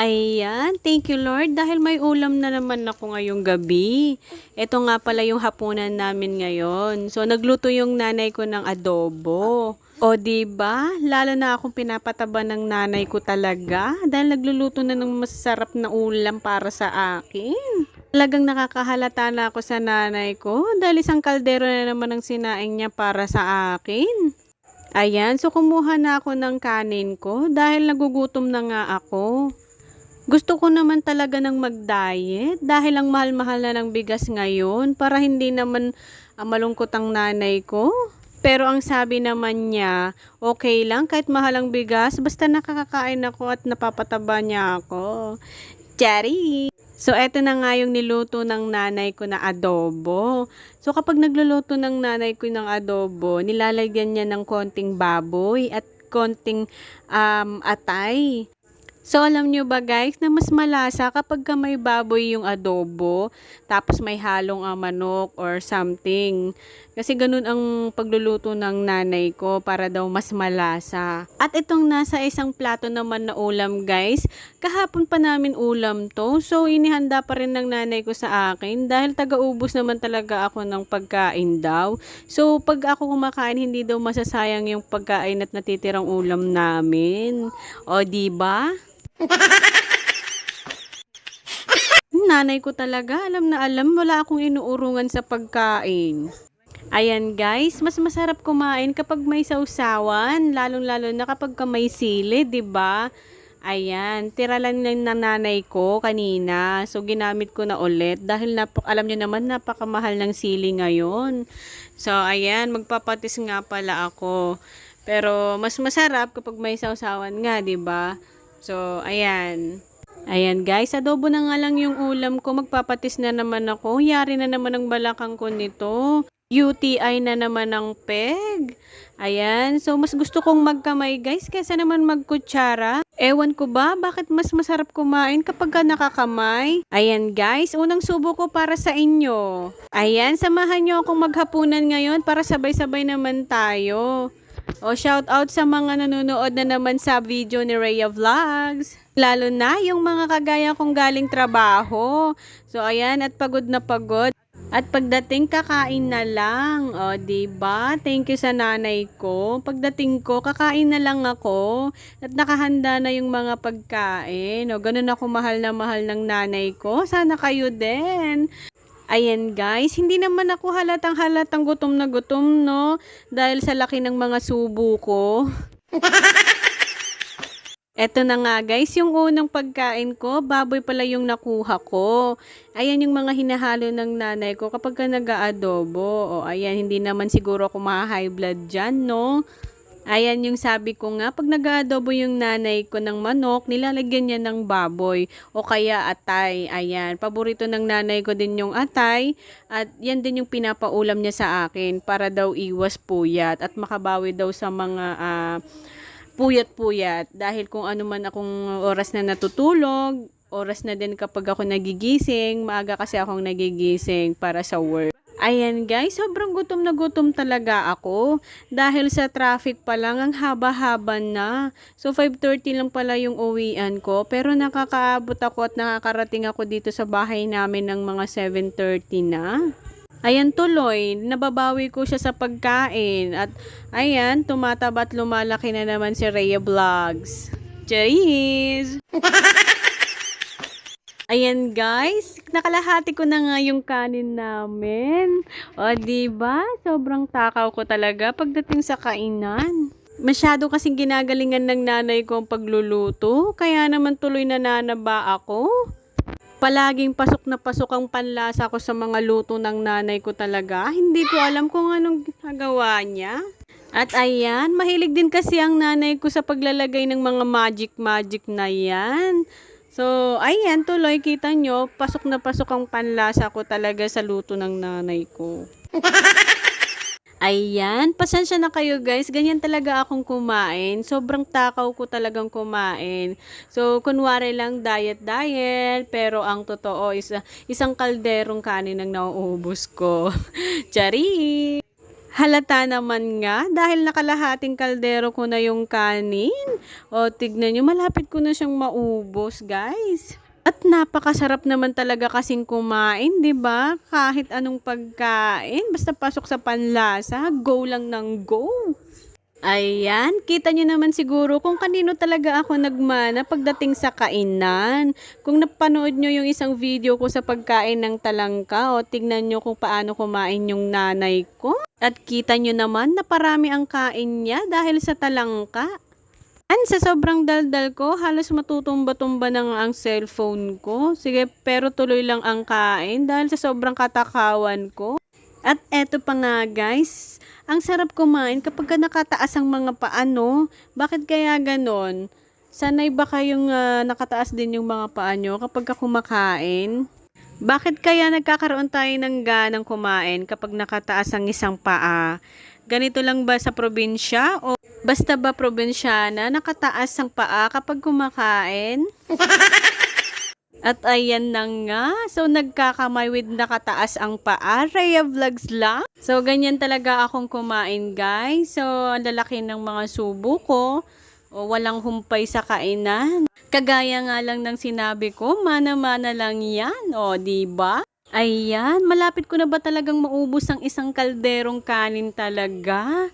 Ayan, thank you Lord dahil may ulam na naman ako ngayong gabi. Ito nga pala yung hapunan namin ngayon. So nagluto yung nanay ko ng adobo. O di ba? Lalo na akong pinapataba ng nanay ko talaga dahil nagluluto na ng masarap na ulam para sa akin. Talagang nakakahalata na ako sa nanay ko dahil isang kaldero na naman ang sinaing niya para sa akin. Ayan, so kumuha na ako ng kanin ko dahil nagugutom na nga ako. Gusto ko naman talaga ng mag-diet dahil ang mahal-mahal na ng bigas ngayon para hindi naman ah, malungkot ang nanay ko. Pero ang sabi naman niya, okay lang kahit mahal ang bigas, basta nakakakain ako at napapataba niya ako. Cherry! So, eto na nga yung niluto ng nanay ko na adobo. So, kapag nagluluto ng nanay ko ng adobo, nilalagyan niya ng konting baboy at konting um, atay. So, alam nyo ba guys, na mas malasa kapag ka may baboy yung adobo, tapos may halong ah, manok or something. Kasi ganun ang pagluluto ng nanay ko para daw mas malasa. At itong nasa isang plato naman na ulam guys, kahapon pa namin ulam to. So, inihanda pa rin ng nanay ko sa akin dahil taga-ubos naman talaga ako ng pagkain daw. So, pag ako kumakain, hindi daw masasayang yung pagkain at natitirang ulam namin. O, di ba? Nanay ko talaga, alam na alam, wala akong inuurungan sa pagkain. Ayan guys, mas masarap kumain kapag may sausawan, lalong-lalo na kapag ka may sili, 'di ba? Ayan, tira lang ng nanay ko kanina. So ginamit ko na ulit dahil napak alam niyo naman napakamahal ng sili ngayon. So ayan, magpapatis nga pala ako. Pero mas masarap kapag may sausawan nga, 'di ba? So ayan. Ayan guys, adobo na nga lang yung ulam ko. Magpapatis na naman ako. Yari na naman ang balakang ko nito. UTI na naman ang peg. Ayan. So, mas gusto kong magkamay guys kaysa naman magkutsara. Ewan ko ba, bakit mas masarap kumain kapag ka nakakamay? Ayan guys, unang subo ko para sa inyo. Ayan, samahan nyo akong maghapunan ngayon para sabay-sabay naman tayo. O shout out sa mga nanonood na naman sa video ni Rhea Vlogs. Lalo na yung mga kagaya kong galing trabaho. So ayan at pagod na pagod. At pagdating kakain na lang. O, 'di ba? Thank you sa nanay ko. Pagdating ko, kakain na lang ako. At nakahanda na yung mga pagkain. O, ganun ako mahal na mahal ng nanay ko. Sana kayo din. Ayan guys, hindi naman ako halatang halatang gutom na gutom, no? Dahil sa laki ng mga subo ko. Eto na nga guys, yung unang pagkain ko, baboy pala yung nakuha ko. Ayan yung mga hinahalo ng nanay ko kapag ka nag-aadobo. O ayan, hindi naman siguro ako ma-high blood dyan, no? Ayan yung sabi ko nga, pag nag-aadobo yung nanay ko ng manok, nilalagyan niya ng baboy o kaya atay. Ayan, paborito ng nanay ko din yung atay at yan din yung pinapaulam niya sa akin para daw iwas puyat at makabawi daw sa mga ah, puyat-puyat dahil kung ano man akong oras na natutulog, oras na din kapag ako nagigising, maaga kasi akong nagigising para sa work. Ayan guys, sobrang gutom na gutom talaga ako. Dahil sa traffic pa lang, ang haba-haba na. So 5.30 lang pala yung uwian ko. Pero nakakaabot ako at nakakarating ako dito sa bahay namin ng mga 7.30 na. Ayan tuloy, nababawi ko siya sa pagkain. At ayan, tumataba at lumalaki na naman si Rhea Vlogs. Cheers! Ayan guys, nakalahati ko na nga yung kanin namin. O di ba? Sobrang takaw ko talaga pagdating sa kainan. Masyado kasing ginagalingan ng nanay ko ang pagluluto, kaya naman tuloy nananaba ako. Palaging pasok na pasok ang panlasa ko sa mga luto ng nanay ko talaga. Hindi ko alam kung anong ginagawa niya. At ayan, mahilig din kasi ang nanay ko sa paglalagay ng mga magic-magic na yan. So, ayan, tuloy, kita nyo, pasok na pasok ang panlasa ko talaga sa luto ng nanay ko. Ayan, pasensya na kayo guys, ganyan talaga akong kumain. Sobrang takaw ko talagang kumain. So, kunwari lang diet-diet, pero ang totoo is isang kalderong kanin ang nauubos ko. Chari! Halata naman nga dahil nakalahating kaldero ko na yung kanin. O tignan nyo, malapit ko na siyang maubos guys. At napakasarap naman talaga kasing kumain, 'di ba? Kahit anong pagkain, basta pasok sa panlasa, go lang ng go. Ayan, kita nyo naman siguro kung kanino talaga ako nagmana pagdating sa kainan. Kung napanood nyo yung isang video ko sa pagkain ng talangka o tignan nyo kung paano kumain yung nanay ko. At kita nyo naman na parami ang kain niya dahil sa talangka. An, sa sobrang daldal ko, halos matutumba-tumba na nga ang cellphone ko. Sige, pero tuloy lang ang kain dahil sa sobrang katakawan ko. At eto pa nga guys, ang sarap kumain kapag ka nakataas ang mga paano. Bakit kaya ganon? Sanay ba kayong ah, nakataas din yung mga paa nyo kapag ka kumakain? Bakit kaya nagkakaroon tayo ng ganang kumain kapag nakataas ang isang paa? Ganito lang ba sa probinsya o basta ba probinsyana nakataas ang paa kapag kumakain? At ayan na nga. So, nagkakamay with nakataas ang paa. Rhea Vlogs lang. So, ganyan talaga akong kumain, guys. So, ang lalaki ng mga subo ko. O, walang humpay sa kainan. Kagaya nga lang ng sinabi ko, mana-mana lang yan. O, ba? Ayan, malapit ko na ba talagang maubos ang isang kalderong kanin talaga?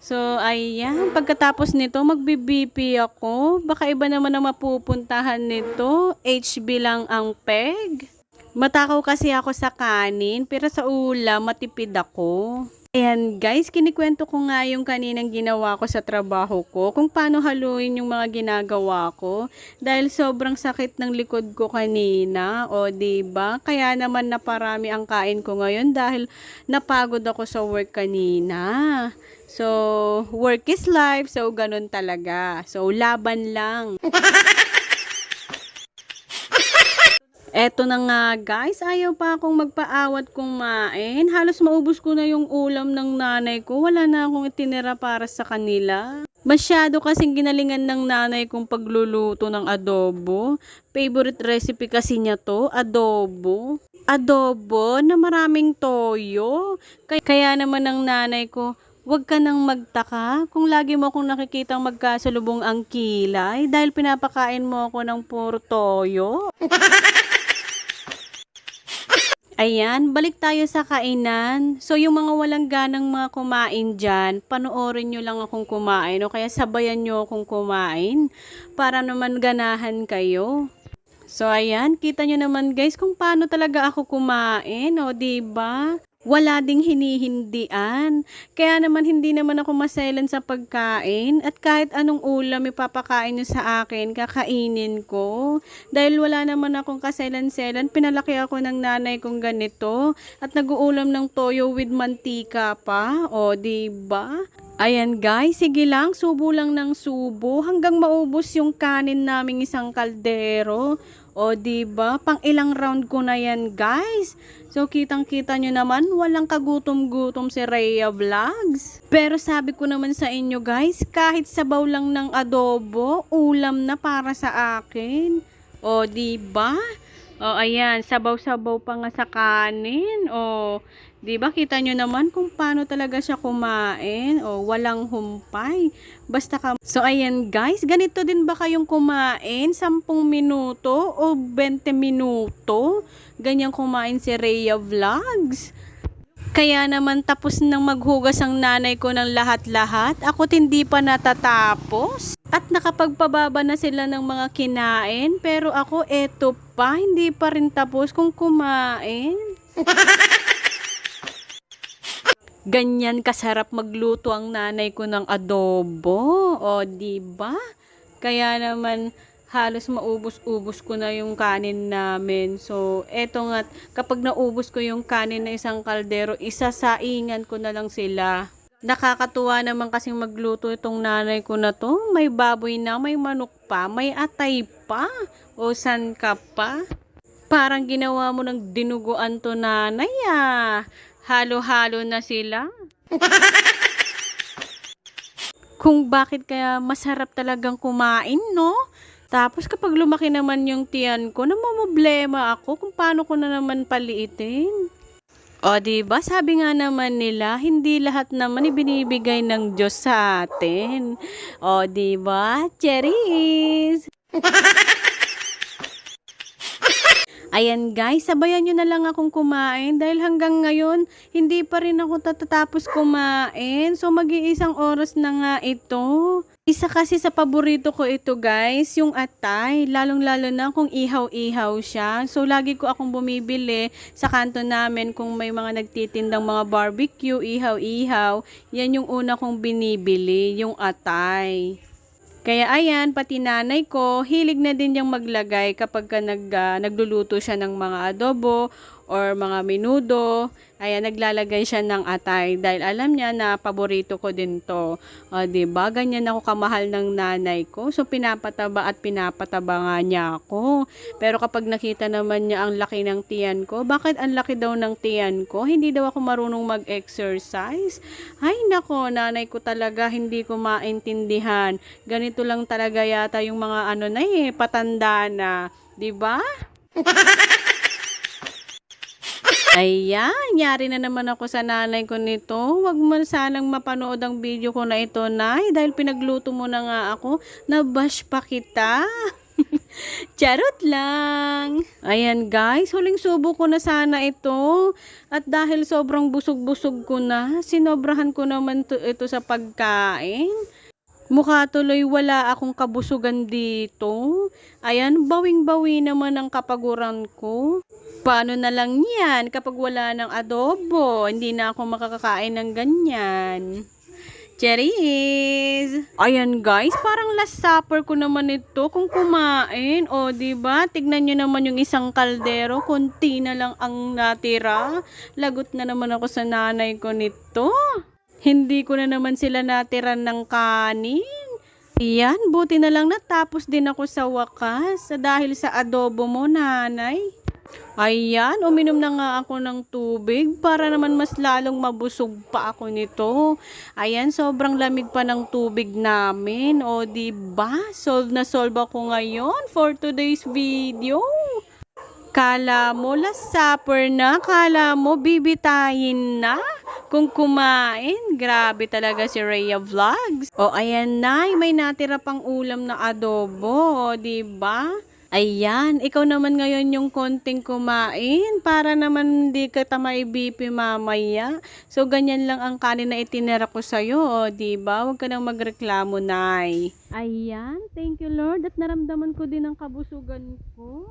So, ayan. Pagkatapos nito, magbi-BP ako. Baka iba naman ang mapupuntahan nito. HB lang ang peg. Matakaw kasi ako sa kanin, pero sa ulam, matipid ako. Ayan guys, kinikwento ko nga yung kaninang ginawa ko sa trabaho ko, kung paano haluin yung mga ginagawa ko. Dahil sobrang sakit ng likod ko kanina, o ba diba? Kaya naman naparami ang kain ko ngayon dahil napagod ako sa work kanina. So, work is life, so ganun talaga. So, laban lang. Eto na nga guys, ayaw pa akong magpaawat kumain. Halos maubos ko na yung ulam ng nanay ko. Wala na akong itinira para sa kanila. Masyado kasing ginalingan ng nanay kong pagluluto ng adobo. Favorite recipe kasi niya to, adobo. Adobo na maraming toyo. Kaya, naman ng nanay ko, Huwag ka nang magtaka kung lagi mo akong nakikitang magkasalubong ang kilay dahil pinapakain mo ako ng puro toyo. Ayan, balik tayo sa kainan. So, yung mga walang ganang mga kumain dyan, panoorin nyo lang akong kumain o kaya sabayan nyo akong kumain para naman ganahan kayo. So, ayan, kita nyo naman guys kung paano talaga ako kumain, o, ba diba? Wala ding hinihindian. Kaya naman hindi naman ako maselan sa pagkain at kahit anong ulam ipapakain niyo sa akin, kakainin ko. Dahil wala naman akong kaselan-selan, pinalaki ako ng nanay kong ganito at nag-uulam ng toyo with mantika pa. O, 'di ba? Ayan guys, sige lang, subo lang ng subo hanggang maubos yung kanin naming isang kaldero. O, 'di ba? Pang ilang round ko na 'yan, guys. So, kitang-kita nyo naman, walang kagutom-gutom si Rhea Vlogs. Pero sabi ko naman sa inyo, guys, kahit sabaw lang ng adobo, ulam na para sa akin. O, 'di ba? O, ayan, sabaw-sabaw pa nga sa kanin. O, 'Di ba kita nyo naman kung paano talaga siya kumain o walang humpay. Basta ka So ayan guys, ganito din ba kayong kumain 10 minuto o 20 minuto? Ganyan kumain si Rhea Vlogs. Kaya naman tapos nang maghugas ang nanay ko ng lahat-lahat, ako hindi pa natatapos. At nakapagpababa na sila ng mga kinain, pero ako eto pa, hindi pa rin tapos kung kumain. Ganyan kasarap magluto ang nanay ko ng adobo. O, di ba? Kaya naman halos maubos-ubos ko na yung kanin namin. So, eto nga, kapag naubos ko yung kanin na isang kaldero, isasaingan ko na lang sila. Nakakatuwa naman kasing magluto itong nanay ko na to. May baboy na, may manok pa, may atay pa. O, san ka pa? Parang ginawa mo ng dinuguan to nanay ah. Halo-halo na sila. Kung bakit kaya masarap talagang kumain, no? Tapos kapag lumaki naman yung tiyan ko, namamblema ako kung paano ko na naman paliitin. O, di ba? Sabi nga naman nila, hindi lahat naman ibinibigay ng Diyos sa atin. O, di ba? Cherries! Ayan guys, sabayan nyo na lang akong kumain dahil hanggang ngayon, hindi pa rin ako tatatapos kumain. So, mag-iisang oras na nga ito. Isa kasi sa paborito ko ito guys, yung atay. Lalong-lalo na kung ihaw-ihaw siya. So, lagi ko akong bumibili sa kanto namin kung may mga nagtitindang mga barbecue, ihaw-ihaw. Yan yung una kong binibili, yung atay. Kaya ayan, pati nanay ko, hilig na din niyang maglagay kapag ka nag, ah, nagluluto siya ng mga adobo or mga menudo. Ayan, naglalagay siya ng atay dahil alam niya na paborito ko din to. O, diba? Ganyan ako kamahal ng nanay ko. So, pinapataba at pinapataba nga niya ako. Pero kapag nakita naman niya ang laki ng tiyan ko, bakit ang laki daw ng tiyan ko? Hindi daw ako marunong mag-exercise? Ay, nako, nanay ko talaga hindi ko maintindihan. Ganito lang talaga yata yung mga ano na eh, patanda na. 'di ba? Ayan, yari na naman ako sa nanay ko nito. Huwag mo sanang mapanood ang video ko na ito, Nay, dahil pinagluto mo na nga ako. Nabash pa kita. Charot lang. Ayan guys, huling subo ko na sana ito. At dahil sobrang busog-busog ko na, sinobrahan ko naman to, ito sa pagkain. Mukha tuloy wala akong kabusugan dito. Ayan, bawing-bawi naman ang kapaguran ko. Paano na lang yan kapag wala ng adobo? Hindi na ako makakakain ng ganyan. Cherries! Ayan guys, parang last supper ko naman ito kung kumain. O, ba? Tignan nyo naman yung isang kaldero. Kunti na lang ang natira. Lagot na naman ako sa nanay ko nito. Hindi ko na naman sila natiran ng kanin. Iyan, buti na lang natapos din ako sa wakas dahil sa adobo mo, nanay. Ayan, uminom na nga ako ng tubig para naman mas lalong mabusog pa ako nito. Ayan, sobrang lamig pa ng tubig namin. O, ba? Solve na solve ako ngayon for today's video. Kala mo last supper na, kala mo bibitayin na kung kumain. Grabe talaga si Rhea Vlogs. O ayan na, may natira pang ulam na adobo, o di ba? Ayan, ikaw naman ngayon yung konting kumain para naman hindi ka tamay BP mamaya. So, ganyan lang ang kanin na itinira ko sa'yo, o, di ba? Huwag ka nang magreklamo, Nay. Ayan, thank you Lord at naramdaman ko din ang kabusugan ko.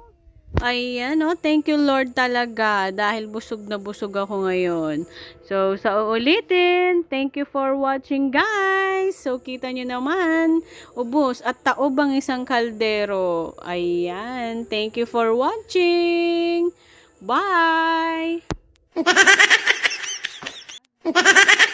Ayan, oh, thank you Lord talaga dahil busog na busog ako ngayon. So, sa uulitin, thank you for watching guys. So, kita nyo naman, ubos at taob ang isang kaldero. Ayan, thank you for watching. Bye!